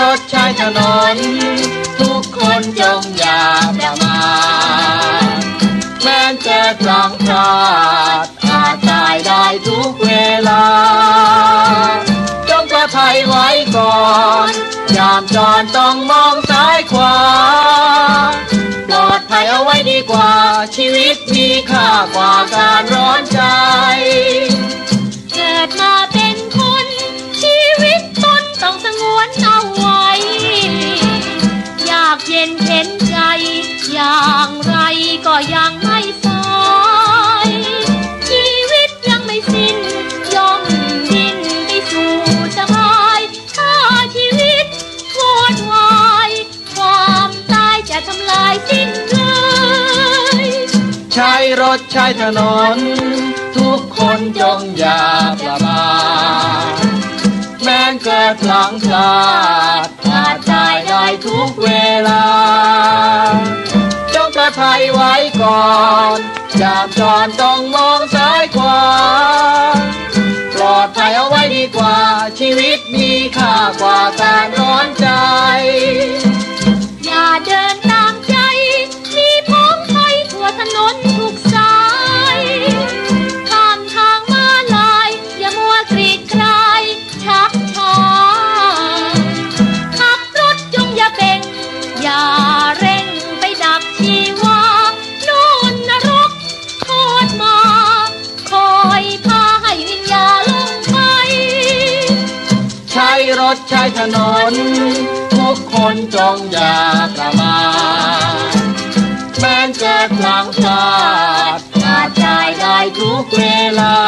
รถใช้ถนน ทุกคนจงอย่าประมาทแม้เกิดหลังพลาดอาจตายได้ทุกเวลา จงประภัยไว้ก่อน ยามจอดต้องมองซ้ายขวา ปลอดภัยเอาไว้ดีกว่าชีวิตมีค่ากว่าการร้อน ก็ยังไม่สายชีวิตยังไม่สิ้นย่อมดิ้นไปสู่สบายถ้าชีวิตวอดวายความตายจะทำลายสิ้นเลยใช้รถใช้ถนน ทุกคนจงอย่าประมาทแม้เกิดหลังพลาดอาจตายได้ทุกเวลา ภัยไว้ก่อนจามจอนต้องมองซ้ายขวา ปลอดภัยเอาไว้ดีกว่าชีวิต รถใช้ถนน ทุกคนจงอยาประมาแม้นเกิดพลังพลาดอาจตาได้ทุกเวลา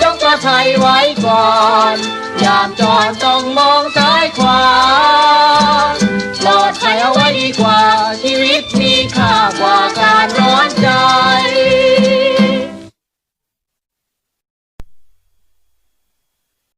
จงก็ใช้ไว้ก่อน ยามจอดต้องมองซ้ายขวาปลอดภัยเอาไว้ดีกว่า